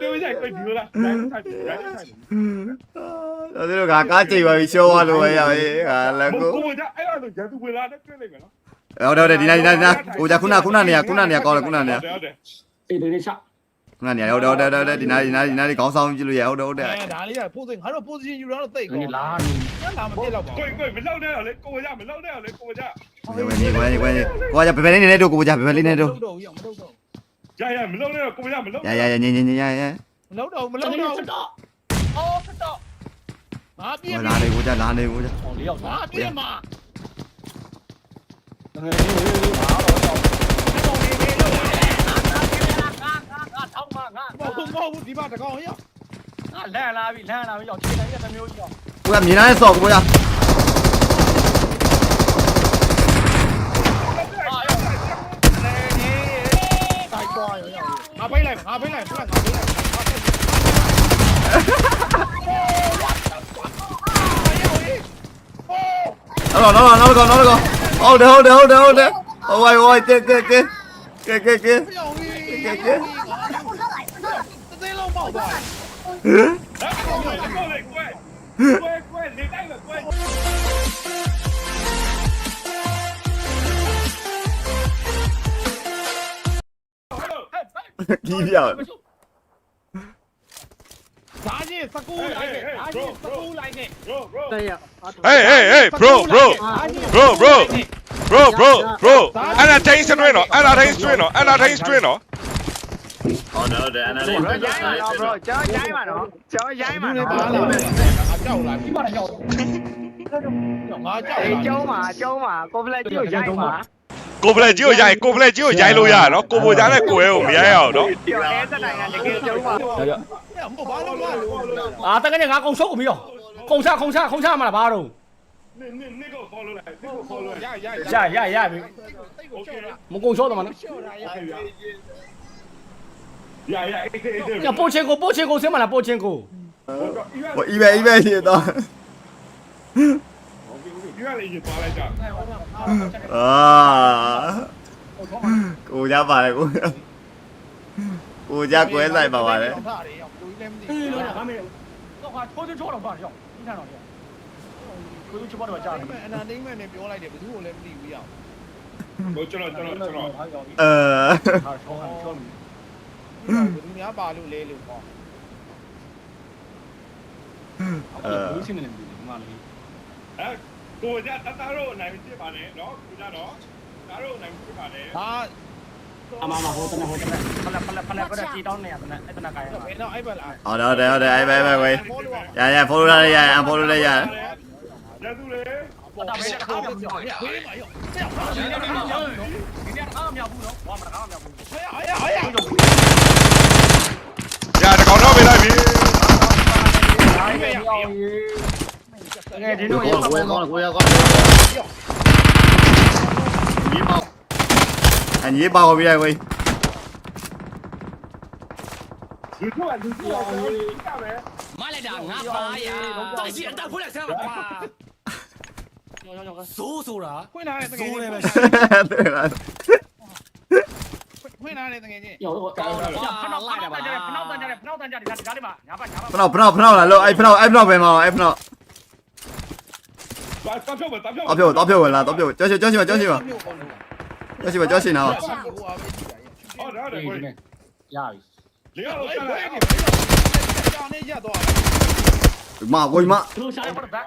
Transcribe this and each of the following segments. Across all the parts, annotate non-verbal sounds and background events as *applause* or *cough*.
都没想过丢了，来看，来看。တော်တော်ကကားကြိတ်ပါပြီရှော်သွားလို့ပဲရပါရဲ့ဟာလက်ကို我家哎呀，都家都回来了，这里面了。ဟောတော့တယ်ဒီနေ့ဒီနေ့ဟိုကြခုနခုနနေရခုနနေရကောင်းတယ်ခုနနေရ对对。အေးဒီနေ့ချခုနနေရဟောတော့တယ်တယ်ဒီနေ့ဒီနေ့ဒီနေ့ခေါင်းဆောင်ကြည့်လို့ရဟောတော့တယ်ဒါလေးကပို့စိတ်ငါတို့ position ယူတာတော့တိတ်ကောဒီလားညလာမပြစ်တော့ပါဘူး贵贵，没捞到嘞，跟我家没捞到嘞，跟我家。ဝင်းဝင်းဝင်းဝင်းကိုကဘယ်ဘယ်လေးနေလဲတို့ကိုကဘယ်ဘယ်လေးနေတို့တော့ဘူးရမတော့တော့ Ya ya, mình lâu nữa, cùng nhau, mình lâu. Ya ya ya ya ya ya. Mình lâu đâu, mình lâu đâu. Ô, phật độ. Má bia. Lá này cô ra, lá này cô ra. Ồ, liều má bia mà. Má à, Cô làm gì đấy, sổ của cô ra. ငါပိတ်လိုက်ငါပိတ်လိုက်ငါပိတ်လိုက်နော်နော်နော်ကောနော်ကောဟုတ်တယ်ဟုတ်တယ်ဟုတ်တယ်ဟုတ်တယ်ဟိုဝိုင်းဝိုင်းကဲကဲကဲကဲကဲ 비비안 다시 싸고 라이게 다시 싸고 라이게 đây Hey, hey, hey, bro, bro, dạ, dạ. bro, bro, bro, bro, bro. အဲ့ဒါတိုင်းစတွင်းတော့အဲ့ဒါတိုင်းစတွင်းတော့အဲ့ဒါတိုင်းစတွင်းတော့ Oh no, the analyst is nice. bro chớ cháy mà nó chớ cháy mà nó. cháu lại cái bà nhỏ ngá cháu Ê, lại châu mà châu mà cô lên chiều cháy mà. က်ငါကြောက်အေးလာကျုံးပါကျုံးပါကိုဖလက်ကြီးကိုရိုင်းပါကိုဖလက်ကြီးကိုရိုက်ကိုဖလက်ကြီးကိုရိုက်လို့ရနော်ကိုပိုကြားနဲ့ကိုရဲကိုမရိုက်ရအောင်နော်ပြောအဲစတိုင်ကတကယ်ကျုံးပါမဟုတ်ဘာလို့လဲအာတကယ်ငါကုံရှုပ်ကုန်ပြီရောကုံချခုံချခုံချမှာလားဘာတော့နေနေနေကို follow လိုက်နေကို follow လိုက်ရရရရရပြီတိတ်ကိုချောတာမကုံရှုပ်တော့မှာနော်ချောတာရရရရအေးအေးအေးညပို့ချင်းကိုပို့ချင်းကိုဆင်းမလားပို့ချင်းကိုဟိုအီပဲအီပဲရှိတော့ ဒီကလေးကြီးသွားလိုက်ကြအာကိုကြပါလေကိုကိုကြကွဲလိုက်ပါပါလေထားတယ်ရောက်ကိုကြီးလည်းမသိအေးဘူးလို့ရပါမယ်တော့ဟာထိုးချင်းချောတော့ပါရောက်ဒီထန်တော့ကိုချောတော့ကြားတယ်အနာတိတ်မဲ့နဲ့ပြောလိုက်တယ်ဘယ်သူ့ကိုလည်းမသိဘူးရောက်ကိုကျွန်တော်ကျွန်တော်ကျွန်တော်ဟာရောက်ပြီအဲဟာချောဟန်ချောပြီဘယ်သူများပါလို့လဲလို့ဟောအဲ့ဘူးချင်းနေတယ်ဒီမှာလေအဲ ကိုကြတတရောနိုင်ပြစ်ပါနဲ့နော်ကိုကြတော့တတရောနိုင်ပြစ်ပါနဲ့ဟာအမမဟိုတနေဟိုတနေဖလက်ဖလက်ဖလက်ပြတီတောင်းနေရတယ်အဲ့တနကာရဘယ်တော့အဲ့ဘက်လားဟုတ်တယ်ဟုတ်တယ်ဟုတ်တယ်အဲ့ပဲပဲဝေးရရ follow လာရရ unfollow လိုက်ရရသူလေပေါ်တာပဲတစ်ခါမှမပြောဘူးဘေးမှာရောက်ဆက်ဒီနေ့ဒီနေ့ဒီနေ့အားမမြောက်ဘူးနော်ဘာမှတစ်ခါမှမြောက်ဘူးဟဲ့ဟဲ့ဟဲ့။ညာတကောင်တော့ပေးလိုက်ပြီငယ်ဒီ တကယ်ဒီလိုရောက်ပါတော့ကိုရောက်ကောင်းညီမောင်အညီပါခေါ်ပြလိုက်ဝေးဒီကောလူကြီးအောင်လေးကြမယ်မလိုက်တာငါပါရတောက်စီအတက်ဖွက်လိုက်ဆမ်းပါဆိုးဆိုတာဖွင့်လာတယ်တကယ်ဆိုးလည်းပဲရှာတယ်ဖွင့်လာတယ်တကယ်ချင်းရောက်တော့ကောင်းတာဖနောက်ဖနောက်တန်ကြတယ်ဖနောက်တန်ကြတယ်ဖနောက်တန်ကြတယ်ဒါဒီမှာညာပါညာပါဖနောက်ဖနောက်ဖနောက်လာလို့အဲ့ဖနောက်အဲ့ဖနောက်ပဲမအောင်အဲ့ဖနောက် 打打票吧，打票吧。打票，打票稳了，打票，交钱，交钱吧，交钱吧，交钱吧，交钱拿吧。好，然后再过来。ရပြီ零二下来。妈，我妈，သူတို့ရှာရပတ်တာ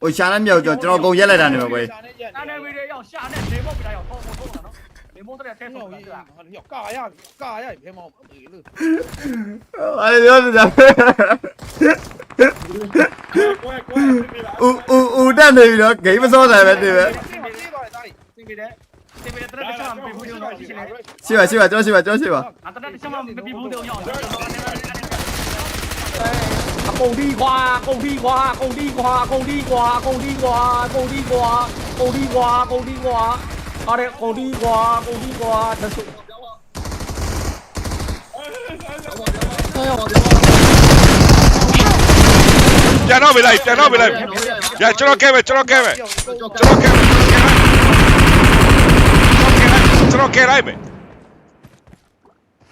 我下来秒就就让狗也来打你们喂，နာနေဗီဒီရောက်ရှာနေလေမုတ်ပြတာရောက်ဟောဟောတော့နော်လေမုတ်တဲ့ထဲဆုံးပြတာ要尬呀，尬呀，别毛，没了。哎，你要是这样。 တက်နေပြီတော့ဂိမ်းမစောနိုင်ပဲနေပဲပြေးပါပြေးပါတာသင်ပြတယ်သင်ပြတယ်တရက်တစ်ချက်မှမပြီးဘူးတော့ရှိနေရှိပါရှိပါကျော်ရှိပါကျော်ရှိပါအတရက်တစ်ချက်မှမပြီးဘူးတော့ရောက်အကုန်ဒီကွာကုန်ဒီကွာကုန်ဒီကွာကုန်ဒီကွာကုန်ဒီကွာကုန်ဒီကွာကုန်ဒီကွာကုန်ဒီကွာအားရကုန်ဒီကွာကုန်ဒီကွာတဆူ။ပြ န်တော့ပေးလိုက်ပြန်တော့ပေးလိုက်။ညာကျွန်တော်ကဲမယ်ကျွန်တော်ကဲမယ်ကျွန်တော်ကဲမယ်ကျွန်တော်ကဲလိုက်မယ်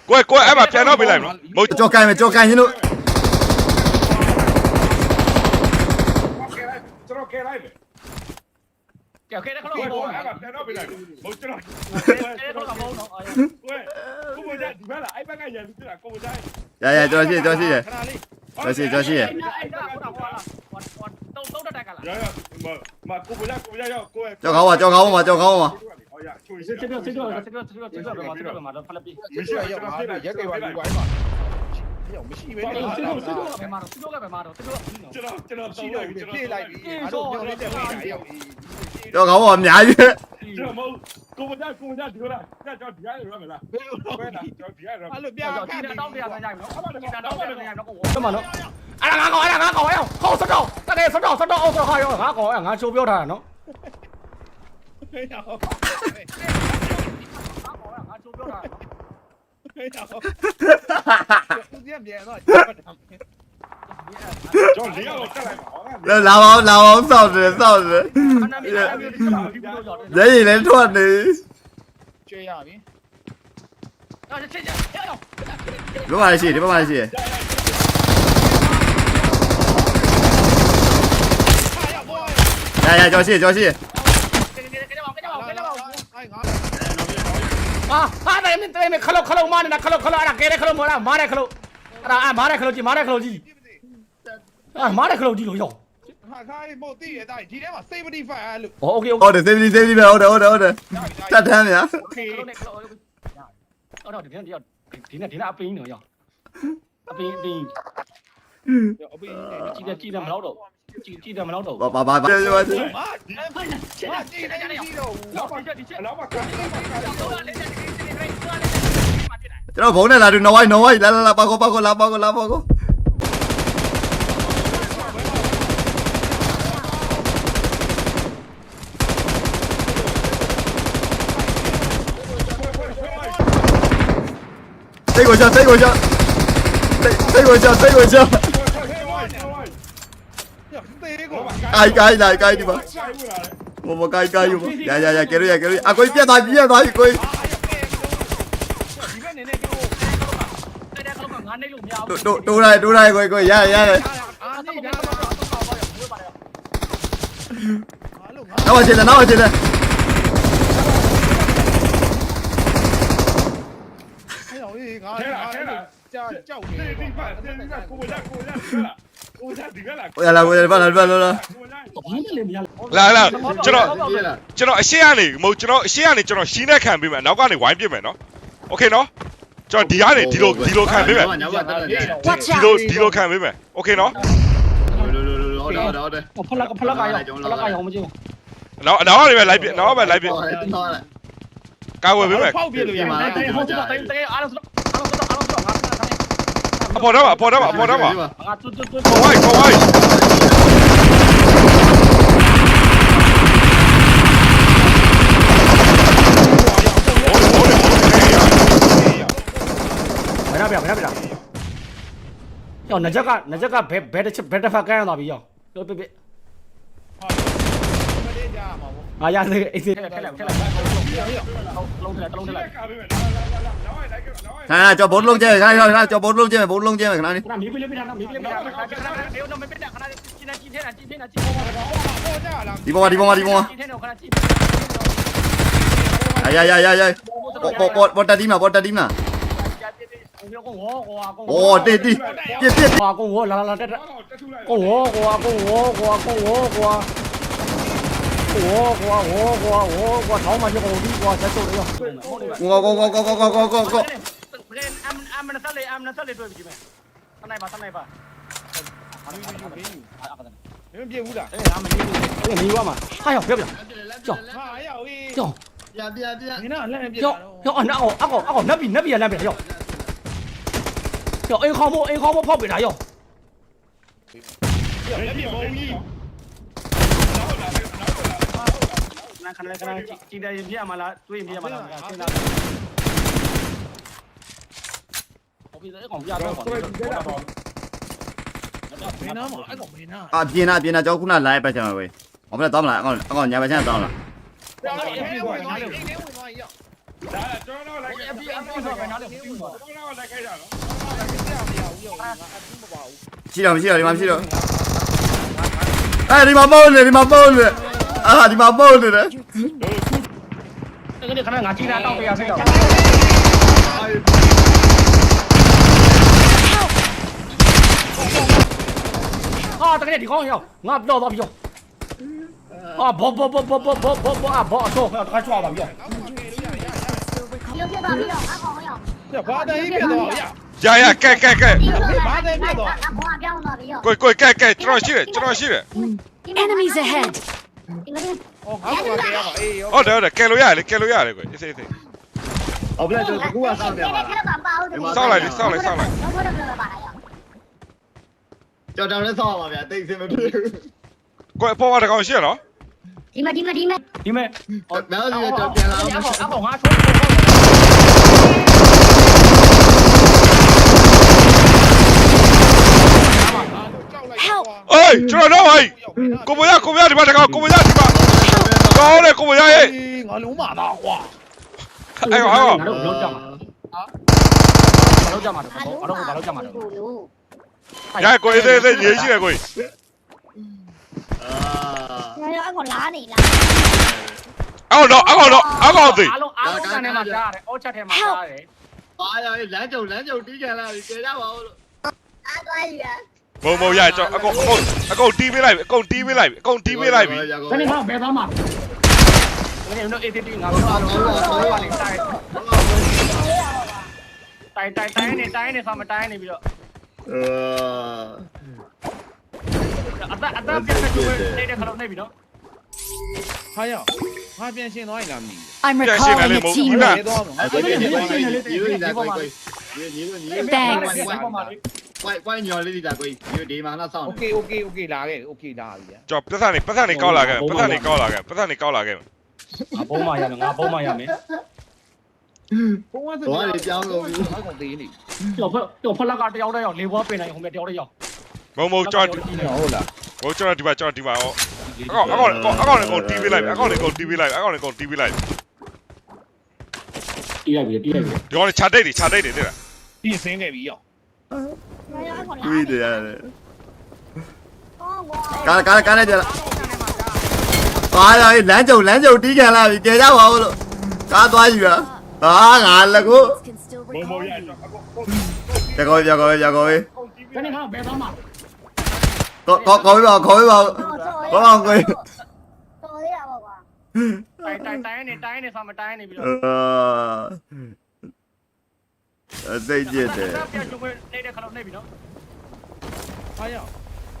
ကိုယ်ကိုယ်အဲ့မှာပြန်တော့ပေးလိုက်မလို့မဟုတ်ကြောက်ကိုင်းမယ်ကြောက်ကိုင်းရင်တို့ကျွန်တော်ကဲလိုက်မယ်ကဲကဲခလုံးကိုဘောအဲ့မှာပြန်တော့ပေးလိုက်မဟုတ်ကျွန်တော်ကဲခလုံးဘောနော်ကိုယ်ကိုမကြဒီဘက်လာအဲ့ဘက်ကရန်သူတာကိုမကြရရကြောက်ရှိကြောက်ရှိရခဏလေး 加西加西，ရရမမကိုပူရကိုပူရရကိုယ်叫搞我，叫搞我嘛，叫搞我嘛。ဟောရချိုစစ်စစ်စစ်စစ်မရှိရပါဘူးရက်ကြပါဘူးဝိုင်းပါပြောမရှိပဲနဲ့ကျွန်တော်ကျွန်တော်ကျွန်တော်ပြေးလိုက်ပြီအားလုံးပြောလိုက်တဲ့ပြေးလိုက်ရောက်ပြီ cho cậu hồn nhảy chứ. Trường mâu cô một ra cô một ra thiếu này ra cho phía rồi mày là quên là cho phía rồi lực bia cái này đau thì là nhảy nó không được thì là đau thì là *laughs* nhảy nó cũng ổn mà nó à là ngã cổ là ngã cổ không không sốt đầu ta đây sốt đầu sốt đầu ô tôi hỏi rồi ngã cổ là ngã siêu biêu thà nó cho lý do လေးရောက်တက်လိုက်ပါဟောလာပါလာပါစောက်တယ်စောက်တယ်ခဏလေးအဲ့ဒီလိုဒီလိုရောက်တယ်ရဲရင်လည်းထွက်နေကျွေးရပြီအဲ့ချက်ချက်ဟဲ့တော့ဒီဘက်မှာရှိဒီဘက်မှာရှိဟာရောက်ဘောရရကြောက်ရှိကြောက်ရှိကဲကဲကဲတော့ကဲတော့ကဲတော့အိုင်ငါဟာဟာတယ်မင်းတယ်မခလုတ်ခလုတ်မနေတာခလုတ်ခလုတ်အဲ့ဒါကဲတဲ့ခလုတ်မလားမားတဲ့ခလုတ်အဲ့ဒါအမားတဲ့ခလုတ်ကြီးမားတဲ့ခလုတ်ကြီးအာမားတဲ့ခလုတ်ကြီးလို့ရောက် ဟာခိုင်းမို့တိရတဲ့ဒီထဲမှာ safety fire လို့ โอเคโอ ဟုတ်တယ် safety safety ပဲဟုတ်တယ်ဟုတ်တယ်ဟုတ်တယ်တတ်တမ်းဗျာ เคခလုတ်နဲ့ခလုတ်အော်တော့ဒီနေ့ဒီဒီနေ့ဒီနေ့အပင်းနော်ရောက်အပင်းအပင်း အပေး ကြည့်တယ်ကြည့်တယ်မလောက်တော့ကြည့်ကြည့်တယ်မလောက်တော့ ဘာဘာဘာပြောပြော ဟာကြည့်နေကြည့်တော့ လောက်ပါဒီချက် အနောက်မှာက တော့လေးချက်ဒီဒီဒီဒီ ကျွန်တော်ဘုံနဲ့လာတူနော်ဝိုင်းနော်ဝိုင်းလာလာလာပါကောပါကောလာပါကောလာပါကော Take one shot, take one shot. Take, take one shot, take one shot. Ai cay này cay đi mà. Một một cay cay vô. Dạ dạ dạ kia đi dạ kia đi. À coi kia thôi, kia thôi, coi. Đủ đủ này, đủ này coi coi dạ dạ, dạ. này. Nó vào trên. လုတ်ကငါနေလို့မရဘူး တိုးတိုးလိုက်တိုးလိုက်ကိုကိုရရရ အာ အာ နေ ဒီ ဒါ ဒါ တော့ တော့တော့ပါပါဘူးပါတယ် ဟာလို့ငါ နောက်ချင်တယ်နောက်ချင်တယ် ဟဲ့အောင်ငါကြာကြောက်နေ ဒီဒီပါဒီဒီကကိုမကြကိုမကြဒီလားကိုမကြဒီလား ဟိုလာကိုဘာလာဘာလာလာ ကိုမကြ ဘာလဲမရ လာလာကျွန်တော် ပြေးလာ ကျွန်တော်အရှေ့ကနေမဟုတ်ကျွန်တော်အရှေ့ကနေကျွန်တော်ရှင်းနဲ့ခံပေးမယ်နောက်ကနေဝိုင်းပြစ်မယ်နော်โอเคနော်ကျွန်တော်ဒီကနေဒီလိုဒီလိုခံပေးမယ် ညောင်းပါတက်တယ် ဒီလိုဒီလိုခံပေးမယ်โอเคနော် လိုလိုလိုဟုတ်တယ်ဟုတ်တယ် ဖလကဖလကရောက်ဖလကရောက်မကြည့် နောက်နောက်ကနေပဲလိုက်ပြနောက်ပဲလိုက်ပြ ဟောတယ်ဟောတယ် ကာဝယ်ပေးမယ် ဖောက်ပြလို့ရမှာ တယ်ဟုတ်တယ်တယ်တယ်အားလုံး အပေါ်တော့အပေါ်တော့အပေါ်တော့ငါတွတ်တွတ်တွတ်ခေါ်ဝိုင်းခေါ်ဝိုင်းဘယ်ရပြဘယ်ရပြယောနကြကနကြကဘယ်ဘယ်တစ်ချက်ဘယ်တစ်ဖက်ကန်းသွားပြီယောပြပြပြ อ่ะยาซื้อไอ้ซื้อแค่แหลมแค่แหลมลงแถลงลงแถลง Thằng nào cho bốn luôn chơi, thằng nào cho bốn luôn chơi, bốn luôn chơi mày thằng nào đi. หนีไปเรื่อยไปทางหนีไปเรื่อยไปทางดีบอมาดีบอมาดีบอมาไอ้ยัยยัยยัยยัยโปะโปะโปะบอลตาดีมน่ะบอลตาดีมน่ะโอ้ดีดีเจ็บเจ็บ กลัวกูโว้ยเราเราได้กลัวกลัวกูโว้ยกลัวกูโว้ยกลัว ကိုဆက်ချုပ်ရောဟုတ်တယ်ကိုကိုကိုကိုကိုကိုကိုကိုကိုဘယ်အမ်အမ်နဆက်လေအမ်နဆက်လေတွေ့ပြီမယ်တနိုင်ပါတနိုင်ပါမင်းမပြေဘူးလားအေးအမကြီးအေးမီးဝါမှာဟာရောက်ပြောပြကြောက်ဟာရအောင်အေးကြောက်ပြပြပြမင်းကလက်ပြကြောက်ကြောက်အနောက်အကောအကောနတ်ပြီနတ်ပြီလမ်းပြကြောက်ကြောက် ဏခဏခဏကြည်တယ်ပြရမလားတွေးပြရမလားစဉ်းစားဟုတ်ပြီအဲ့ကောင်ပြတော့ပါဘယ်နာမအဲ့ကောင်ဘယ်နာအာပြင်းနာပြင်းနာကြောက်ခုနလိုက်ပတ်ချင်ပါပဲ။အောင်မလားတောင်းမလားအကောင်အကောင်ညာဘက်ချမ်းတောင်းလားတော်တော်လိုက်ခိုင်းတာနော်ရှိတော့မရှိတော့ဒီမှာရှိတော့အဲဒီမှာပေါ့လေဒီမှာပေါ့လေ အာဒီမှာပုံနေတယ် တကယ်ခဏငါကြည့်တာတောက်ပြရစိတ်တော့ဟာတကယ်ဒီကောင်းရောက်ငါပြောတော့ပြောအာဘောဘောဘောဘောဘောဘောဘောအာဘောအတော့ခါချွာပါပြော 有骗到没有？阿黄有。 ပြဘာတည်းပြတော့ရ ရရကဲကဲကဲ 阿黄阿标了没有？ ကိုကိုကဲကဲကျွန်တော်ရှိတယ်ကျွန်တော်ရှိတယ် Enemies ahead。 ။အော်ငါ့ကိုကရပါအေးရောဟုတ်တယ်ဟုတ်တယ်ကယ်လို့ရတယ်ကယ်လို့ရတယ်ကွအေးစိတ်စိတ်။အော်ဘလက်ကူကဆောက်တယ်ပါ။ဆောက်လိုက်လေဆောက်လိုက်ဆောက်လိုက်။ကြော်တောင်လည်းဆောက်ရပါဗျာတိတ်စင်မတွေ့ဘူး။ကိုယ်ပေါ်ပါတကောင်ရှိရနော်။ဒီမဒီမဒီမဒီမအော်နောက်လည်းကြော်ပြန်လာအောင်။အော်ငါဆောက် Help! အေးကျွန်တော်တော့ဟိုင်းကိုမရကိုမရဒီမှာတကောင်ကိုမရဒီမှာကောင်းတယ်ကိုမရရဲ့ငါလုံးမသားကွာအဲ့ဟောငါတို့လုံးကြမှာငါတို့ကြမှာတော့ဘာလို့ဘာလို့ကြမှာတော့ရဲကိုရေးသေးသေးရေးရှိတယ်ကိုကြီးအာငါတော့အကောင်လားနေလားအောက်တော့အောက်တော့အောက်တော့သိအားလုံးအားလုံးကနေမှာကြားရတယ်အောက်ချက်ထဲမှာကြားရတယ်အားရလမ်းကြုံလမ်းကြုံတီးကြလာပြီကျေကြပါဦးလို့အားသွားယူရ ဘုံဘုံရကျွန်တော်အကုန်အကုန်အကုန်တီးပေးလိုက်အကုန်တီးပေးလိုက်အကုန်တီးပေးလိုက်ပြီ။ဒါနဲ့ငါဘယ်သားမှာ။ဒါနဲ့တော့အေးတေးတေးငါတို့အားလုံးတိုင်တိုင်တိုင်တိုင်နေတိုင်နေဆာမတိုင်နေပြီးတော့အာအသက်အသက်ပြတ်ပြတ်ကျွေးနေတဲ့ခလုံးနေပြီနော်ဟာရငါပြန်ရှင်းသွားရင်လားမသိ I'm ပြန်ရှင်းတယ်လေ recalling a မဟုတ်ဘူး teammate. ဘူးတော့ငါအဲ့ပြန်ဒီရှင်းဒီသွားရင်ဒီဒီလာကိုကိုညီညီညီ Thanks. ဝိုင်ဝိုင်ညော်လေးဒီလာကိုဒီဒီမှာလာဆောင်โอเคโอเคโอเคလာခဲ့โอเคလာပြီဗျာကြော်ပတ်စံနေပတ်စံနေကောက်လာခဲ့ပတ်စံနေကောက်လာခဲ့ပတ်စံနေကောက်လာခဲ့ငါဘုံမရမယ်ငါဘုံမရမယ်ဘုံကဆိုတော့လေပြောင်းလို့ဘာကုန်သေးနေကြော်ဖက်ကြော်ဖက်လက်ကတယောက်တယောက်လေဘွားပင်နိုင်ဟိုမြတယောက်တယောက်မုံမုံကြော်ဟုတ်လားဟိုကြော်ဒီပါကြော်ဒီပါဟောအကောင်အကောင်အကောင်လည်းကုန်တီးပေးလိုက်အကောင်လည်းကုန်တီးပေးလိုက်အကောင်လည်းကုန်တီးပေးလိုက်တီးလိုက်ပြီတီးလိုက်ပြီဒီကောင်လည်းခြာတိတ်တယ်ခြာတိတ်တယ်တဲ့လားတီးစင်းခဲ့ပြီရော တွေ့တယ်ရတယ်ကားကားကားနဲ့ကြလားသွားရလမ်းကြုံလမ်းကြုံတီးခံလာပြီကြယ်ကြပါဦးလို့ကားသွားယူတာဟာငါလည်းကိုဘုံဘုံရရကောရကောရကောဘယ်နဲ့ကဘယ်သွားမှာကောကောကောပြီးပါကောပြီးပါကောအောင်ကိုတော်ရပါကွာတိုင်းတိုင်းတိုင်းနေတိုင်းနေဆောင်မတိုင်းနေပြီတော့ 再见的。哎呀，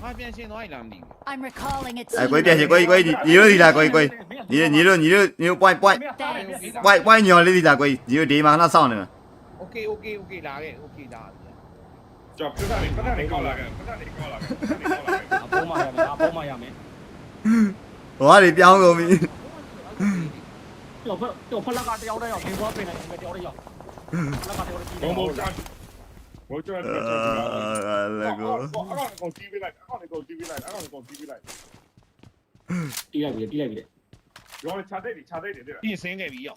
他变现哪里来的？I'm recalling it. 哎，鬼变现，鬼鬼，你你又来鬼鬼，你你又你又你又怪怪怪怪鸟，你来鬼，你又地嘛那上呢？OK OK OK，拿给 OK 拿。ကြောက်ပြတာနေပြတာနေကောက်လာခဲ့ပြတာနေကောက်လာခဲ့အပေါ်မှာရမယ်အပေါ်မှာရမယ်ဟောရီပြောင်းကုန်ပြီတော့တော့ဖလက်ကတယောက်တည်းရောက်ဘင်းဘွားပြင်နေတယ်တယောက်တည်းရောက် แล้วมาโดนทีโมโมจันโมจันเออแล้วก็อ้าวก็ทีวีไลท์อ้าวก็ทีวีไลท์อ้าวก็ทีวีไลท์တီးလိုက်ပြီလေတီးလိုက်ပြီလေရောချာတဲ့ဒီချာတဲ့ဒီတဲ့ပြင်ဆင်ခဲ့ပြီရော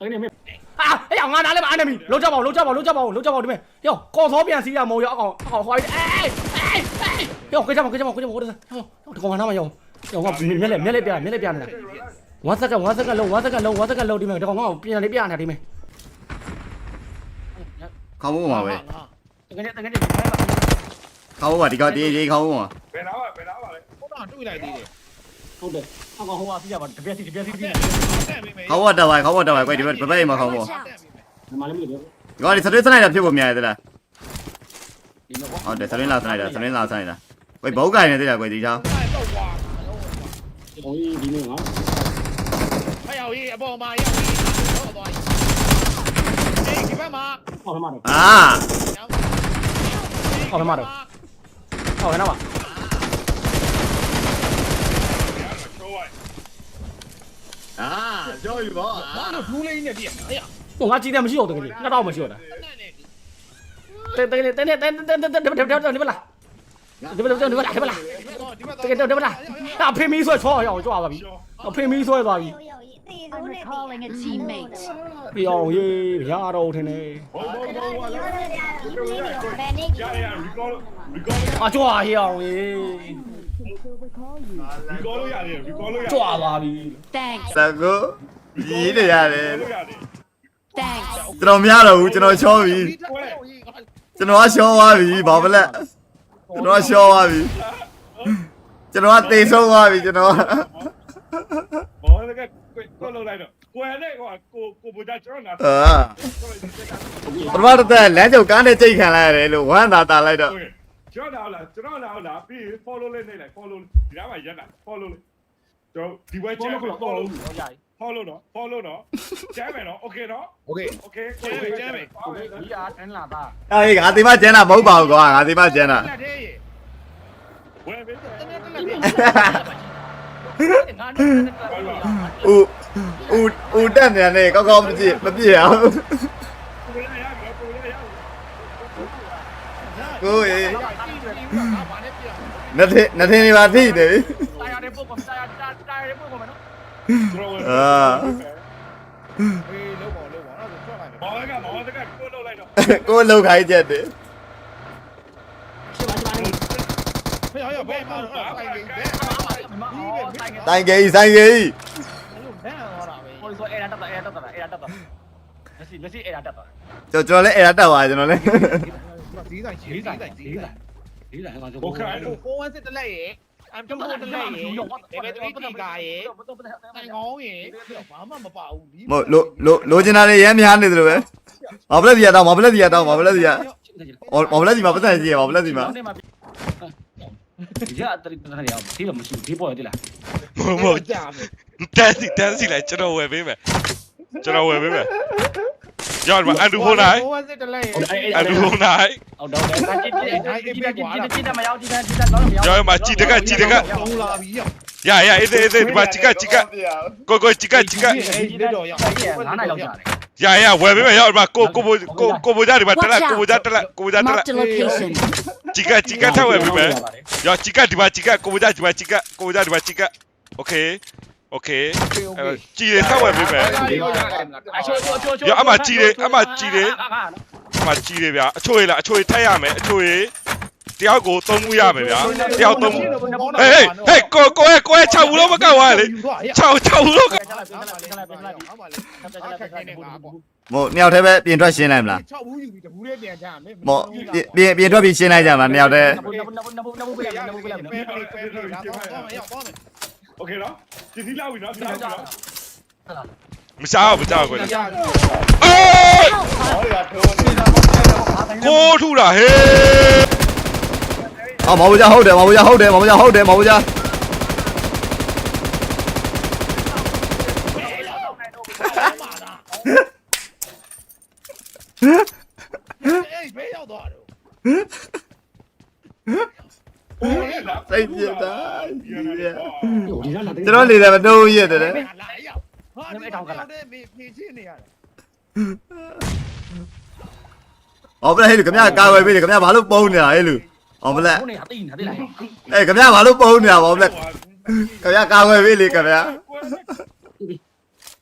တိုင်းနေမေဟာအဲ့အောင်ငါနားလဲမအန်နမီလုံးကြပါအောင်လုံးကြပါအောင်လုံးကြပါအောင်လုံးကြပါအောင်ဒီမေယောကော်သောပြန်စီးရမော်ယောအကောင်အကောင်ဟွာအေးအေးအေးယောခေချမခေချမခေချမဟိုဒါယောဒီကောင်မနာမယောယောကမျက်လက်မျက်လက်ပြမျက်လက်ပြနေတာဝါစက်ကဝါစက်ကလုံးဝါစက်ကလုံးဝါစက်ကလုံးဒီမေဒီကောင်ငါ့ကိုပြန်လေးပြနေတာဒီမေ ခေါင်းမမှာပဲတကယ်တကယ်ဒီမဲ့ခေါင်းမဒီကဒီဒီခေါင်းမဘယ်နာပါဘယ်နာပါလဲဟုတ်တော့တွေ့လိုက်သေးတယ်ဟုတ်တယ်အကောင်ဟိုကစီးရပါတပြက်စီတပြက်စီပြီးတက်ပြီမယ်ခေါင်းမတော့ပါခေါင်းမတော့ပါကိုဒီဘက်ဘက်မှာခေါင်းမ Watch out. ဒီမှာလည်းမလို့ဒီကဒီစတစ်စနိုက်တာဖြစ်ဖို့များတယ်လားဒီမဲ့ကွာဟုတ်တယ်စရင်းလာစနိုက်တာစရင်းလာစနိုက်တာကိုဘောက်ကင်နေသေးတာကိုဒီချောင်းတော့ကွာဒီကောင်ကြီးဒီမဲ့ငါဟာရရေးအပေါ်မှာရောက်ပြီးတော့သွားပြီ အေးဒီဘက်မှာဟောမှာတော့အာဟောမှာတော့ဟောနာပါချိုးဝိုင်းအာကြောက်ယူပါဘာလို့ထူးလေးနဲ့ပြည့်ဟာရဟိုငါကြည့်တယ်မရှိတော့တကယ်ကြီးနှစ်တော့မရှိတော့တာနဲ့နဲ့တဲတဲတဲတဲတဲတဲတဲတဲတဲတဲဒီမလားဒီမလားဒီမလားဒီမလားဒီဘက်တော့ I'm recalling a teammate. ပြောင်းရေးရတော့ထင်တယ်အကြွားဟေးအောင်ရေး recall လို့ရတယ် recall လို့ရတယ် ကြွားပါပြီ Thanks. စကုကြီးနေရတယ်လို့ရတယ် Thanks. ကျွန်တော်မရတော့ဘူးကျွန်တော်ချောပြီကျွန်တော်ကချောသွားပြီဘာမလဲကျွန်တော်ကချောသွားပြီကျွန်တော်ကတိတ်ဆုံးသွားပြီကျွန်တော်က ဘောလည်းကကိုလုံးလိုက်တော့ကိုယ်နဲ့ကွာကိုကိုဘူတာကျွန်တော်နာအာပထမတစ်သက်လမ်းကြုံကားနဲ့ကြိတ်ခံလိုက်ရတယ်လို့ဝမ်းသာတာလိုက်တော့ကျွန်တော်လာကျွန်တော်လာလာပြီး follow လေးနေလိုက် follow ဒီကမှာရက်တာ follow လေးတော့ဒီဘက်ကျန် follow ရရ follow နော် follow နော်ကျမ်းမယ်နော် okay နော် okay okay ကိုယ်ကျမ်းမယ် we are တန်းလာပါအေးငါဒီမှာကျန်တာမဟုတ်ပါဘူးကွာငါဒီမှာကျန်တာဝယ်ပေးတယ် ဦးဦးဦးတက်နေတယ်ကောက်ကောက်မကြည့်မပြည့်အောင်ကိုရရကိုရရကိုရေငါဘာနဲ့ပြအောင်နှစ်ထင်းနှစ်ထင်းနေပါထိနေပြီတာယာတဲ့ပုတ်ကောင်တာယာတာယာတဲ့ပုတ်ကောင်မယ်နော်ကျွန်တော်ဝဲအာအေးလုံးပါလုံးပါတော့ထွက်လိုက်တယ်ဘောကဘောကကိုလို့လိုက်တော့ကိုလောက်ခိုင်းချက်တယ်ဖေးရဘယ်မှာဆိုင်နေ တယ်တိုင်ကြီးဆိုင်ကြီးဘယ်တော့တာပဲဟိုဆိုအဲ့ဒါတက်တာအဲ့ဒါတက်တာအဲ့ဒါတက်တာလက်စီလက်စီအဲ့ဒါတက်တာကျွန်တော်လည်းအဲ့ဒါတက်သွားကျွန်တော်လည်းဈေးဆိုင်ဈေးဆိုင်ဈေးဆိုင်ဒီလားငါဆိုဘောကအဲ့ဟိုကိုဝမ်းစစ်တလက်ရေအမ်ကျုံးတလက်ရေဘယ်ဘယ်တူတီကာရေတိုင်ကောင်းရေဘာမှမပါဘူးမဟုတ်လိုလိုလိုချင်တာတွေရမ်းများနေတယ်လို့ပဲမဘလက်စီရတော့မဘလက်စီရတော့မဘလက်စီရအော်မဘလက်စီမှာပတ်သက်ကြီးရမဘလက်စီမှာ ဒီမှာဒီအတရီတရအောင်ဒီလိုမရှိဒီပေါ်ရဒီလားမဟုတ်မဟုတ်တန်းစီတန်းစီလိုက်ကျွန်တော်ဝယ်ပေးမယ်ကျွန်တော်ဝယ်ပေးမယ်ရောက်ဒီမှာအန်ဒူဖိုးနိုင်ကိုဝမ်းစစ်တလက်ရေအန်ဒူဖိုးနိုင်ဟုတ်တော့ဒါကြည့်ကြည့်ကြည့်ကြည့်ကြည့်ကြည့်မရောက်ကြည့်ကြည့်ကြည့်တော့မရောက်ရောက်မှာကြည်တကကြည်တကကောင်းလာပြီရောရရအေးအေးဒီမှာကြည်ကကြည်ကကိုကိုကြည်ကကြည်ကကြည့်တော့ရောက်ငါးနိုင်လောက်ကြာတယ်ရရဝယ်ပေးမယ်ရောက်ဒီမှာကိုကိုကိုကိုဘိုးကြဒီမှာတက်လက်ကိုဘိုးကြတက်လက်ကိုဘိုးကြတက်လက် Marked a location. ကြည်ကကြည်ကထပ်ဝယ်ပေးမယ်ရောက်ကြည်ကဒီမှာကြည်ကကိုဘိုးကြဒီမှာကြည်ကကိုဘိုးကြဒီမှာကြည်ကโอเคโอเคကြည်ရထပ်ဝယ်ပေးမယ် အချိုးချိုးချိုးချိုး အမကြီးတယ်ဗျာအချိုရည်လားအချိုရည်ထက်ရမယ်အချိုရည်တယောက်ကိုသုံးမှုရမယ်ဗျာတယောက်သုံးမှုဟေးဟေးဟေးကိုကိုရဲ့ကိုရဲ့6ဘူးလို့မကောက်ပါလေ6 6ဘူးလို့ မို့နှစ်ယောက်တည်းပဲပြင်ထွက်ရှင်းလိုက်မလား 6ဘူးယူပြီးတဘူးလေးပြန်ကြမယ် မို့ပြင်ပြင်ထွက်ပြီးရှင်းလိုက်ကြမှာနှစ်ယောက်တည်း နဘူးနဘူးနဘူးနဘူးပြရနဘူးပြရနော် ပဲပဲပဲပဲလာတော့တော့ရောက်တော့မယ် โอเคနော်ဒီဒီလောက်ပြီနော်ဒီလောက်ပြီနော် မစားဘူးမစားဘူးကို ကြာ အေးကိုထူတာဟေး အော်မဟုတ်ကြဟုတ်တယ်မဟုတ်ကြဟုတ်တယ်မဟုတ်ကြဟုတ်တယ်မဟုတ်ကြ လားလာတယ်ကျွန်တော်နေတယ်မတော့ရတဲ့လာရောက်ဟာဒီတော့တဲ့မေဖြည့်ချင်းနေရတယ်အော်ဘလက်ဟဲ့လူခမရကာဝယ်ပေးတယ်ခမရဘာလို့ပုံနေတာဟဲ့လူအော်ဘလက်ဟိုနေအသိနေတယ်လားအေးခမရဘာလို့ပုံနေတာဘောဘလက်ခမရကာဝယ်ပေးလေခမရ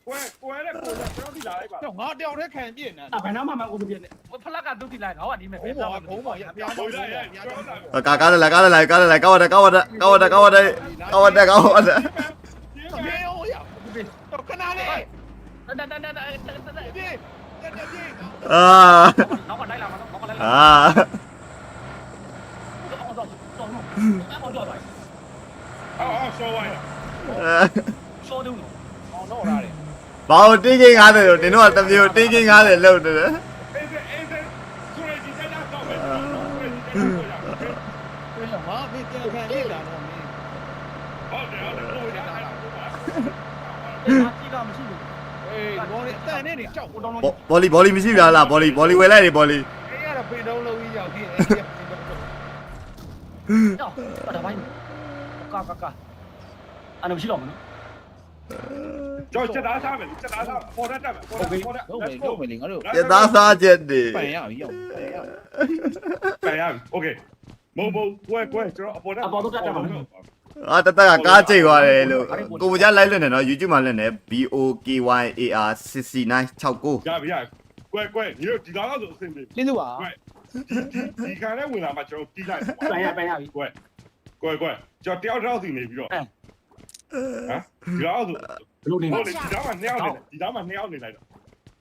ကွဲကွဲတဲ့ကိုကျွန်တော်ဒီလာလိုက်ပါတော့ငါတယောက်တည်းခံပြည့်နေအဘယ်နာမှမကိုပြည့်နေဖလက်ကဒုတိလိုက်ငါကဒီမဲ့ဘုံပေါ်ဘုံပေါ်ရပြားဟိုပေါ်ရရရပြားကျွန်ပေါ်တော်လာကာကားလိုက်ကားလိုက်ကားလိုက်ကားလိုက်ကောဝတ်ကောဝတ်ကောဝတ်ကောဝတ်ကောဝတ်ကောဝတ် မေဟိုရတော့ခဏလေး တန်တန်တန်တန်တန်ပြေးတက်ပြေးအာနောက်ကလိုက်လာမှာနောက်ကလိုက်လာအာတော့တော့တော့တော့တော့တော့ နေနေကြောက် ဟိုတော့တော့ ဘောလီဘောလီမရှိဘူးလားဘောလီဘောလီဝယ်လိုက်တယ်ဘောလီ အေးရတော့ပင်တုံးလုံးကြီးရောက်ပြီးအေး တော့ဒါပိုင်းကာကာကာအဲ့လိုမရှိတော့ဘူးနော် ကျွန်တော်ချက်သားစားမယ်ချက်သားစားပေါ်တတ်တယ်ပေါ်တတ်ပေါ်တတ် လုံးမယ်လုံးမယ်လေငါတို့ ပြသားစားချက်တွေ ပန်ရပြီရောက် ပြန်ရပြီโอเคမုံမုံကွဲကွဲကျွန်တော်အပေါ်တတ် အာတတကကားချိန်သွားတယ်လို့ကိုမကြလိုက်လွတ်နေနော် YouTube မှာလွတ်နေ B O K Y A R 6969ရပြီရကွဲကွဲညီတို့ဒီကောင်ဆိုအဆင်ပြေလင်းသူပါဒီခံနဲ့ဝင်လာမှကျွန်တော်တီးလိုက်ပြန်ရပြန်ရပြီကွဲကွဲကွဲကျွန်တော်တယောက်တယောက်စီနေပြီးတော့ဟမ်ဒီကောင်ဆိုဘလို့နေဟုတ်လေဒီကောင်မှနှစ်ယောက်နေဒီကောင်မှနှစ်ယောက်နေလိုက်တော့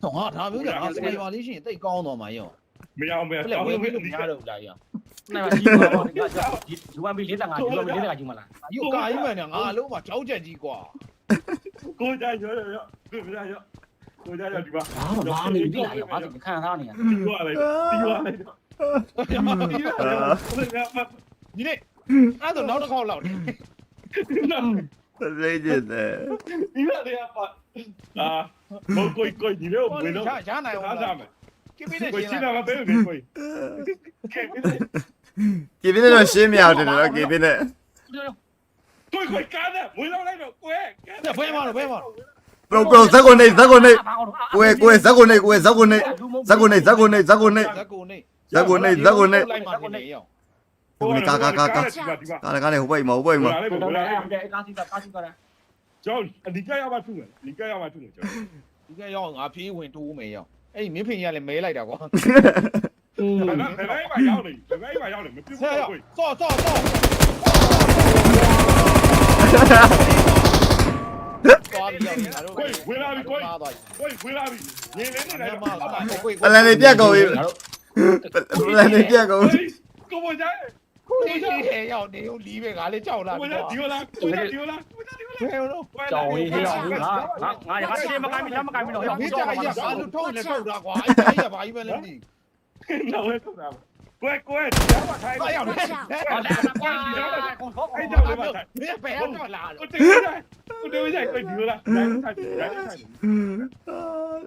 တော့ဟာဒါမျိုးကငါစနေပါလေးရှိရင်တိတ်ကောင်းတော့မှာရောမရအောင်ပဲဘယ်လိုဝေးလို့မရတော့ဘူးလားရော နိုင်ပါကြီးပါတော့ဒီကယူဝမ်ဘီ45ယူဝမ်ဘီ45ယူမလားအယူကာကြီးမှန်တယ်ငါအလုံးမှာကြောက်ကြက်ကြီးကွာကိုကြရောရောရောကိုကြရောကိုကြရောဒီပါဘာမှမနေပြီလားဘာလို့ခံစားနေရတီးသွားလိုက်တီးသွားလိုက်တီးသွားလိုက်ဒီနေ့အဲ့တော့နောက်တစ်ခေါက်လောက်တယ်စိတ်ကျင်တယ်ဒီလိုတွေကပါအာဘုကိုကိုဒီလိုဝင်တော့ရရနိုင်အောင်အားစားမယ်ကိပိနဲ့ကိုရှရှင်းင်းလာတာမပေးဘူးကိုကဲ ကေဗင်းတော့ရှင်းမရဘူးတယ်နော်ကေဗင်းနဲ့ကိုကိုကားနဲ့ဝင်လောက်လိုက်တော့ကိုဲဘယ်မှာတော့ဘယ်မှာ bro bro ဇက်ကုန်နေဇက်ကုန်နေကိုယ်ကိုယ်ဇက်ကုန်နေကိုယ်ဇက်ကုန်နေဇက်ကုန်နေဇက်ကုန်နေဇက်ကုန်နေဇက်ကိုနေဇက်ကုန်နေဇက်ကုန်နေလိုက်မှာနေရောကာကာကာကာကာကာနေဟိုဘက်မှာဟိုဘက်မှာလာလိုက်တော်ပါတော်လာလေးလိုက်အတဲ့ကားစီကကားစီကလည်းကျောင်းအဒီကရပါထုမယ်ဒီကရပါထုမယ်ကျောင်းဒီကရောက်ငါပြေးဝင်တိုးမယ်ရောအဲ့မင်းဖင်ကြီးကလည်းမဲလိုက်တာကွာ อืมဘယ်ဘယ်ဘက်မှာရောက်နေဘယ်ဘက်မှာရောက်နေမပြတ်ဆရာဘူးကိုစောစောစောသွားပြီးရောက်ငါတို့ကိုဝင်လာပြီကိုသွားသွားကိုဝင်လာပြီနေနေနေနေလိုက်မှာတော့ကိုပလန်နေပြတ်ကုန်ပြီပလန်နေပြတ်ကုန်ကိုမကြကိုကြီးရောက်နေဦးလီးပဲငါလည်းကြောက်လာကိုကြဒီလာကိုကြဒီလာကိုကြဒီလာဘယ်လိုကြောင်ရေးဟေးအောင်ငါငါငါရပါစေမကိုင်းမလားမကိုင်းမလို့ဟေးမင်းကြောကြင်ရရေးဘာလို့ထုတ်နေထုတ်တာကွာအဲ့ဒါကြီးဘာကြီးပဲလဲမသိ နောက်ဝဲထုတ်တာကိုကိုဒီလာပါထိုင်ဘူးရောက်နေဟောလာကွာကွန်ဖောက်အဲ့အဲ့ကြောကြောင့်င်လေးလေးပါပါထိုင်မင်းဘယ်တော့လာကိုတေးရိုက်ကိုတေးရိုက်ကိုဒီလာထိုင်ထိုင်ထိုင်ထိုင်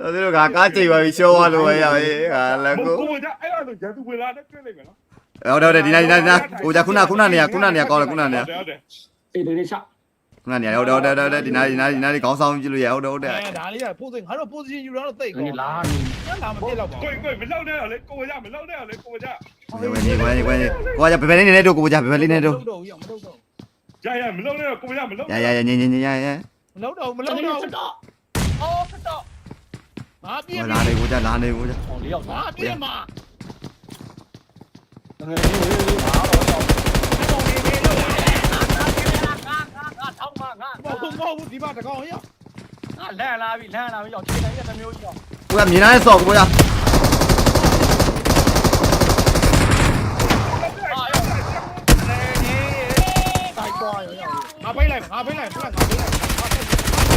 တော်တော်ကကားချိန်ပါပြီရှောသွားလို့ပဲရပြီဟာလက်ကိုကိုကြအဲ့လိုဂျာသူဝင်လာတဲ့တွေ့လိုက်မယ်နော်ဟုတ်တယ်ဒီနေ့ဒီနေ့ဒီနေ့ကိုကြခုနခုနနေရခုနနေရကောင်းတယ်ခုနနေရဟုတ်တယ်အေးလေးလေးချ ခုနနေရဟုတ်တယ်ဟုတ်တယ်ဒီနေ့ဒီနေ့ဒီနေ့ခေါင်းဆောင်ကြည့်လို့ရဟုတ်တယ်ဟုတ်တယ်အဲဒါလေးကပိုးစင်ငါတို့ position ယူတော့သိတ်ဒီကောလာနေလာမပြစ်တော့ပါကိုကိုမလောက်နဲ့တော့လေကိုကြမလောက်နဲ့တော့လေကိုကြဝင်ဝင်ဝင်ဝင်ကိုကြဘယ်ဘယ်လေးနေတော့ကိုကြဘယ်ဘယ်လေးနေတော့တော့ရမလုပ်တော့ရရမလောက်နဲ့တော့ကိုကြမလောက်ရရရညညညရရမလုပ်တော့မမလုပ်လို့တော့တော့အော်ဖတ်တော့ငါပြည့်လာနေကိုကြလာနေကိုကြဟောလေးရောက်ငါပြည့်မှာငယ်လေးလေးလေးပါတော့ မငါငါဟုတ်ကောဘူးဒီမှာတကောင်ရငါလန့်လာပြီလန့်လာပြီကြောက်ချိန်တိုင်းတစ်မျိုးကြီးတော့ကိုကမြင်လိုက်ဆော့ကိုရတိုက်သွားရောငါဖိတ်လိုက်ငါဖိတ်လိုက်ဖက်ငါဖိတ်လိုက်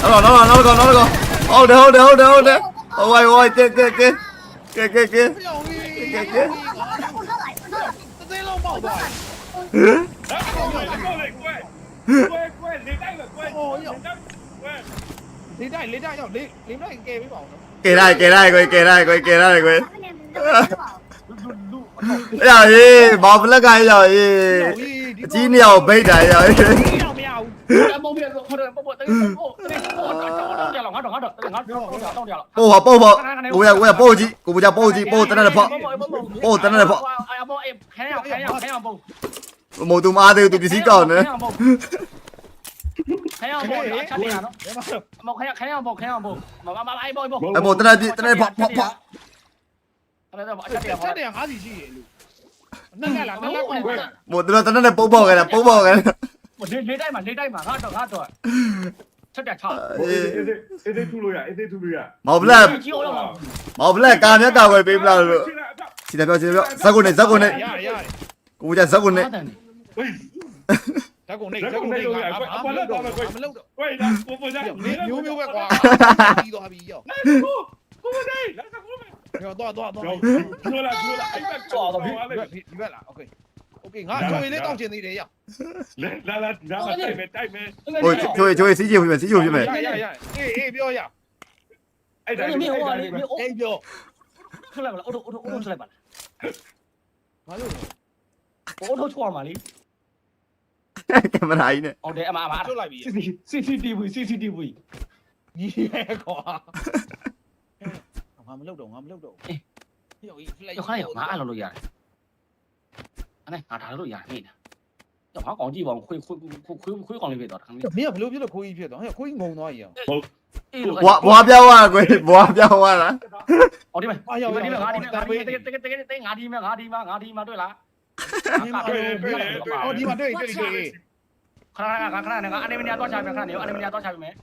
เอาล่ะเอาล่ะเอาล่ะเอาล่ะเอาเด้อเอาเด้อเอาเด้อเอาไว้ไว้เก๊ๆๆเก๊ๆๆเก๊ๆๆ သင်းလုံးပေါက်သွားဟမ်ကိုလေကိုကိုကိုလေတိုက်လေကိုကိုလေးတိုက်လေးတိုက်ရောက်လေးလေးတိုက်ကဲပေးပါ မုံပြတော့ခေါ်တယ်ပေါ့ပေါ့တင်းပေါ့တင်းပေါ့တော့တော့တော့ငါတော့ငါတော့ငါတော့တော့တော့တော့ပို့ဟာပို့ပေါ့ကိုရကိုရပို့ကြည့်ကိုကြပို့ကြည့်ပို့တနက်တစ်ဖောက်ပို့တနက်တစ်ဖောက်အဘောအေးခဲရခဲရခဲရပေါ့မုံသူမအားသေးဘူးသူပစ္စည်းကောင်းနေခဲရပေါ့ချက်နေရနော်မခဲရခဲရပေါ့ခဲရပေါ့မမမအိုင်ပေါ့ပေါ့အဘောတနက်တနက်ဖောက်ဖောက်ဖောက်အဲ့ဒါတော့အချက်ရချက်နေ50ရှိရလို့နက်ကလာနက်ကလာမို့တနက်တနက်ပုံပေါက်ခဲ့တာပုံပေါက်ခဲ့တာ လေလေတိုက်မှာလေတိုက်မှာငါတော့ငါတော့ချက်ပြချောင်းအေးအေးအေးအေးထူလို့ရအေးအေးထူလို့ရမော်ဘလက်ကြီးအောင်လောက်မော်ဘလက်ကာမြက်ကာဝယ်ပေးမလားလို့စီတပြောစီတပြောဇက်ကိုနေဇက်ကိုနေရရရကိုကြဇက်ကိုနေဟေးဇက်ကိုနေဇက်ကိုနေအပလက်တော့မကွမလောက်တော့ဟေးဒါကိုပေါ်ကြမျိုးမျိုးပဲကွာပြီးသွားပြီရောကိုကိုနေလာစကူမေတော့တော့တော့တော့ကျိုးလာကျိုးလာအိမ်ကကျော်တော့ဒီဘက်လာโอเค โอเคငါဂျိုရီလေးတောင်းချင်သေးတယ်ရလာလာလာလာတိုက်မယ်တိုက်မယ်ဟိုကျွေကျွေစီးကြည့်ပြမယ်စီးကြည့်ပြမယ်ရရရအေးအေးပြောရအဲ့ဒါလေးဟိုလေးအေးပြောထွက်လိုက်ပါလားအော်တိုအော်တိုအော်တိုထွက်လိုက်ပါလားဘာလို့အော်တိုချွာမှာလေကင်မရာကြီးနဲ့အော်တယ်အမအမထွက်လိုက်ပြီ CCTV CCTV ကြီးရဲကွာငါမလုပ်တော့ငါမလုပ်တော့ဟေးရောက်ကြီး flash ရောက်ခိုင်းရမအားလို့လို့ရတယ် နဲ့ငါထားလို့ရမိတာတော့ဟာကောင်ကြည့်ပါအောင်ခွေးခွေးခွေးခွေးကောင်လေးဖြစ်သွားတာခဏလေးမင်းကဘယ်လိုဖြစ်လို့ခိုးကြီးဖြစ်သွားဟဲ့ခိုးကြီးငုံသွားကြီးအောင်အေးဘွားဘွားပြောင်းသွားကွယ်ဘွားပြောင်းသွားတာအော်ဒီမဲ့အာရောက်ဒီမဲ့ငါဒီမဲ့ငါဒီမဲ့တကယ်တကယ်တကယ်ငါဒီမဲ့ငါဒီမဲ့ငါဒီမဲ့တွေ့လားအော်ဒီမှာတွေ့တွေ့တွေ့ခဏခဏခဏငါအနေမနီယာတော့ချပြခဏနေအနေမနီယာတော့ချပြမယ်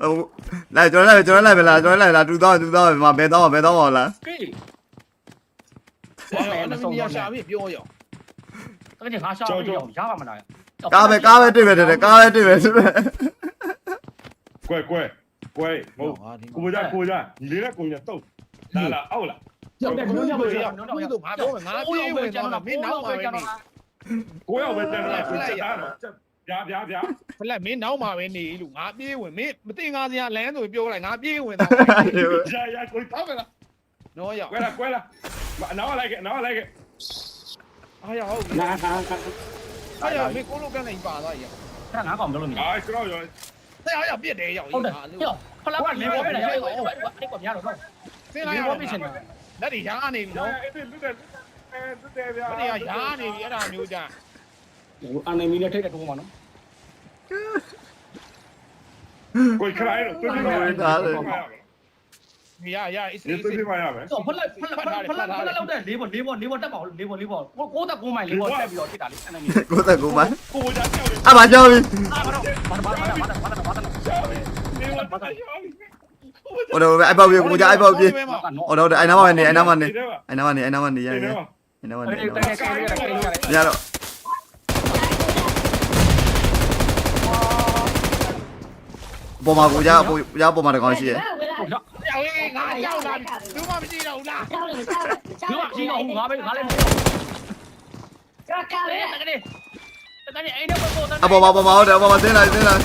ဟိုလာကျွန်တော်လာကျွန်တော်လာပဲလာကျွန်တော်လာလာ2000 2000ပဲမဘယ်တော့ဘယ်တော့လားကဲ အဲ့ဒါမင်းရရှာပြီပြောရအောင်တကယ်ငါရှာပြီးရပါမလားကားပဲကားပဲတွေ့ပဲတဲ့ကားပဲတွေ့ပဲဆိုပဲကွဲကွဲကွဲမဟုတ်ငါဒီကိုကြကိုကြညီလေးနဲ့ကိုကြတော့လာလာအောက်လာရောက်တယ်ဘယ်လိုရောက်လဲငါပြောမယ်ငါပြေးဝင်သွားမင်းနောက်မှာပဲနေကိုရောက်ပဲတက်တော့ကိုချက်တာတော့ဗျာဗျာဗျာဖလက်မင်းနောက်မှာပဲနေလို့ငါပြေးဝင်မင်းမသိငါစရာလမ်းဆိုပြောလိုက်ငါပြေးဝင်သွားရာရာကိုတောက်ပဲလား No, ya. Cuela, cuela. No, like, no, like. Ah, ya, ok. ငါငါငါ Ah, ya, me colocan ahí para allá. ခဏငါကောင်မလုပ်လို့မရ Ay, creo yo. Te haya bien de ella, ဟုတ်တယ်ဟဲ့ဖလားကနေပေါ်ပြန်တယ်ဟဲ့ကွာအဲ့ကွာများတော့ဟုတ် Te ဒီ la ပေါ်ပြ haya. ချင်တယ် Dale, ya, ni, no. Ya, este, tú te. Eh, tú te. Dale, ya, ya, ni, ya, la new ya. အနိုင်မီနဲ့ထိတ်တဲ့တိုးမှာနော် Coi, claro, tú te. ရရအေးစစ်စစ်မှရမယ်တော့ဖလက်ဖလက်ဖလက်ဖလက်ဖလက်လောက်တဲ့လေးပေါ်လေးပေါ်လေးပေါ်တက်ပါလေးပေါ်လေးပေါ်ကိုကိုတက်ကိုမိုင်လေးပေါ်တက်ပြီးတော့ဖြစ်တာလေအဲ့ဒါမျိုးကိုတက်ကိုမိုင်ကိုကိုကြောက်တယ်အမကြောက်ပြီအာဘာတော့ဘာတော့ဘာတော့ဘာတော့ဘာတော့ကြောက်ပြီနေဝတ်ကြောက်ပြီဟိုတော့အိုက်ပေါက်ပြေကိုကြအိုက်ပေါက်ပြေဟိုတော့အိုင်နာမနေအိုင်နာမနေအိုင်နာမနေအိုင်နာမနေရရအိုင်နာမနေရတော့ပေါ်မှာကိုကြပေါ်ကြပေါ်မှာတကောင်ရှိရဲ့ ม่งานเจ้าดันหรือว่าไม่เราด่เราหรือเหรือว่าพี่ของเขาไปเขาเล่นก็เก้าเลยเล่นกันดิแต่ไอ้เนอ่เบาๆเบาๆเดี๋ยวเบาๆเต้นเลยเต้นเลย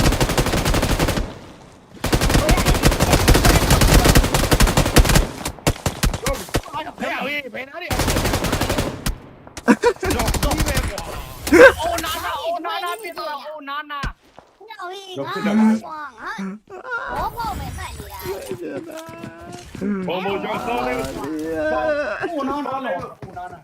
ไม่อาไปนโอ้นานาโอ้นานาพี่ตัวโอ้นานา เอกแล้วกาโอ้พ่ไม่ใส่เลยนะโปรโมชั่นโซ่เลย กูนอนนอนเลยกูนอนอะ